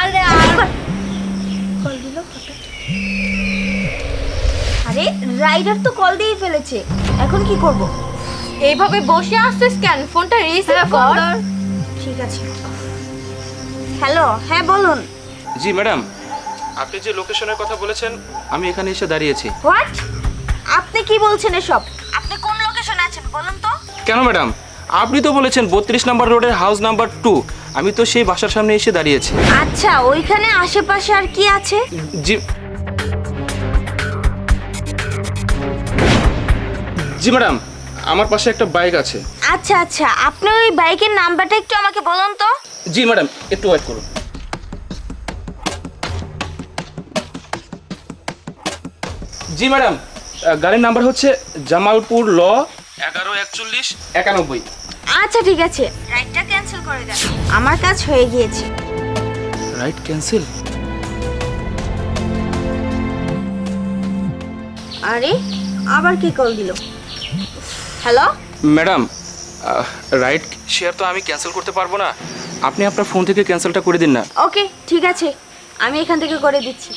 আরে আর কল দিল। আরে রাইডার তো কল দিয়ে ফেলেছে। এখন কি করব? এইভাবে বসে আসছিস কেন? ফোনটা রিসিভ কর। ঠিক আছে। হ্যালো হ্যাঁ বলুন। জি ম্যাডাম। আপনি যে লোকেশনের কথা বলেছেন আমি এখানে এসে দাঁড়িয়েছি। হোয়াট? আপনি কি বলছেন এসব? আপনি কোন লোকেশনে আছেন বলুন তো। কেন ম্যাডাম? আপনি তো বলেছেন বত্রিশ নাম্বার রোডের হাউস নাম্বার টু। আমি তো সেই বাসার সামনে এসে দাঁড়িয়েছি। আচ্ছা ওইখানে আশেপাশে আর কি আছে? জি। জি ম্যাডাম আমার পাশে একটা বাইক আছে। আচ্ছা আচ্ছা আপনি ওই বাইকের নাম্বারটা একটু আমাকে বলুন তো। জি ম্যাডাম একটু ওয়েট করুন। জি ম্যাডাম গাড়ির নাম্বার হচ্ছে জামালপুর ল এগারো একচল্লিশ। একানব্বই। আচ্ছা ঠিক আছে। রাইডটা ক্যান্সেল করে দেন। আমার কাজ হয়ে গিয়েছে। রাইট ক্যান্সেল আরে আবার কি কল দিল? হ্যালো ম্যাডাম রাইট শেয়ার তো আমি ক্যান্সেল করতে পারব না। আপনি আপনার ফোন থেকে ক্যান্সেলটা করে দিন না। ওকে ঠিক আছে। আমি এখান থেকে করে দিচ্ছি।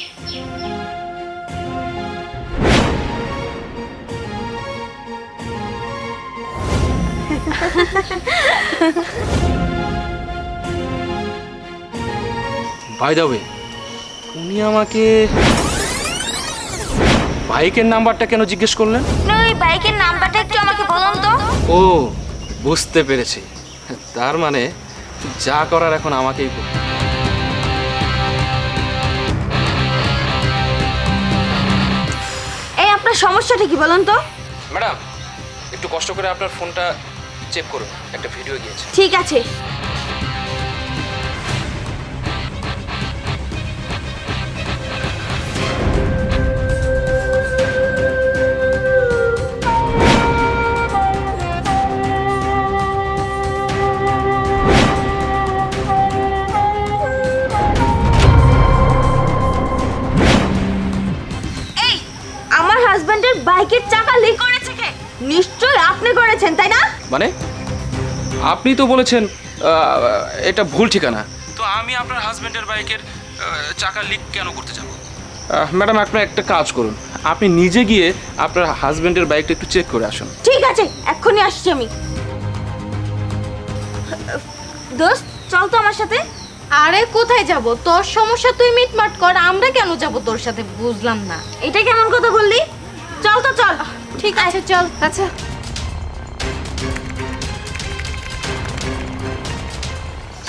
বাই দ্য ওয়ে উনি আমাকে বাইকের নাম্বারটা কেন জিজ্ঞেস করলেন? আপনি ওই বাইকের নাম্বারটা একটু আমাকে বলুন তো। ও বুঝতে পেরেছি। তার মানে যা করার এখন আমাকেই করতে এই আপনার সমস্যাটা কি বলুন তো? ম্যাডাম একটু কষ্ট করে আপনার ফোনটা চেক করুন একটা ভিডিও গিয়েছে। ঠিক আছে। হাজবেন্ডের বাইকের চাকা লিক করেছে কে? নিশ্চয়ই আপনি করেছেন তাই না? মানে? আপনি তো বলেছেন এটা ভুল ঠিকানা। তো আমি আপনার হাজবেন্ডের বাইকের চাকা লিক কেন করতে যাব? ম্যাডাম আপনার একটা কাজ করুন। আপনি নিজে গিয়ে আপনার হাজবেন্ডের বাইকটা একটু চেক করে আসুন। ঠিক আছে এক্ষুনি আসছি আমি। দোস্ত চল তো আমার সাথে। আরে কোথায় যাব? তোর সমস্যা তুই মিটমাট কর আমরা কেন যাব তোর সাথে? বুঝলাম না। এটা কেমন কথা বললি? চল তো চল। ঠিক আছে চল। আচ্ছা।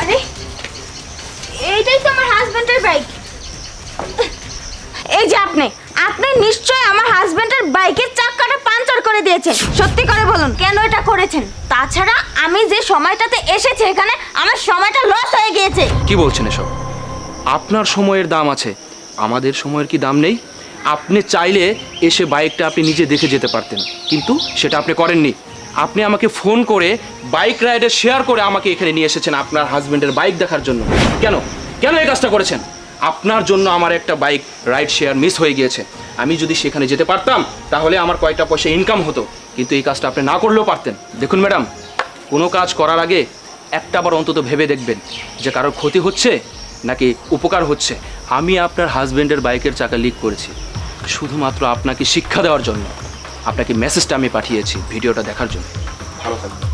আরে এইটাই তো আমার হাজবেন্ডের বাইক এই যে আপনি আপনি নিশ্চয়ই আমার হাজবেন্ডের বাইকের চাকাটা পাঞ্চার করে দিয়েছেন। সত্যি করে বলুন। কেন এটা করেছেন? তাছাড়া আমি যে সময়টাতে এসেছি এখানে আমার সময়টা লস হয়ে গিয়েছে। কি বলছেন এসব? আপনার সময়ের দাম আছে। আমাদের সময়ের কি দাম নেই? আপনি চাইলে এসে বাইকটা আপনি নিজে দেখে যেতে পারতেন। কিন্তু সেটা আপনি করেননি। আপনি আমাকে ফোন করে বাইক রাইডে শেয়ার করে আমাকে এখানে নিয়ে এসেছেন আপনার হাজবেন্ডের বাইক দেখার জন্য। কেন? কেন এই কাজটা করেছেন? আপনার জন্য আমার একটা বাইক রাইড শেয়ার মিস হয়ে গিয়েছে। আমি যদি সেখানে যেতে পারতাম, তাহলে আমার কয়টা পয়সা ইনকাম হতো। কিন্তু এই কাজটা আপনি না করলেও পারতেন। দেখুন ম্যাডাম, কোনো কাজ করার আগে একটা বার অন্তত ভেবে দেখবেন যে কারোর ক্ষতি হচ্ছে নাকি উপকার হচ্ছে। আমি আপনার হাজবেন্ডের বাইকের চাকা লিক করেছি। শুধুমাত্র আপনাকে শিক্ষা দেওয়ার জন্য। আপনাকে মেসেজটা আমি পাঠিয়েছি ভিডিওটা দেখার জন্য। ভালো থাকবেন।